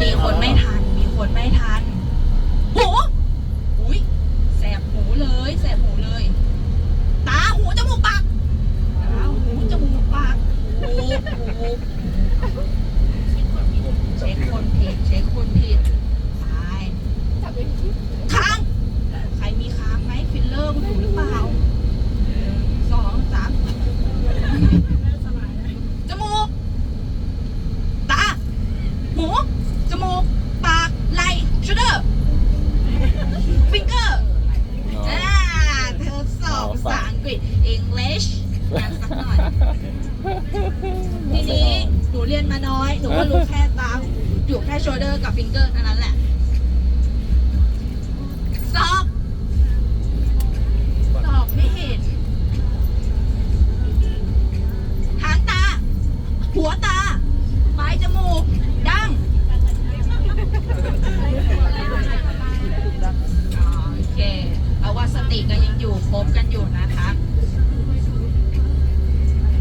มีคนไม่ทัน มีคนไม่ทันหูอุ้ยแสบหูเลย แสบหูเลย ตาหูจมูกปาก ตาหูจมูกปากหูหูเช็คคนผิด เช็คคนผิดตายค้าง ใครมีค้างไหมฟิลเลอร์คุณอยู่หรือเปล่าหนึ่งสองสามจมูก ตา หูจมูก ปาก ไหล่ชูเดอร์ฟิงเกอร์อ่าเธอสอบภาษาอังกฤษ English กันสักหน่อย ทีนี้หนูเรียนมาน้อย หนูก็รู้แค่ตาอยู่แค่ shoulder กับ finger อันนั้นแหละสอบสอบไม่เห็นหางตา หัวตา ปลายจมูก อยู่คบกันอยู่นะคะ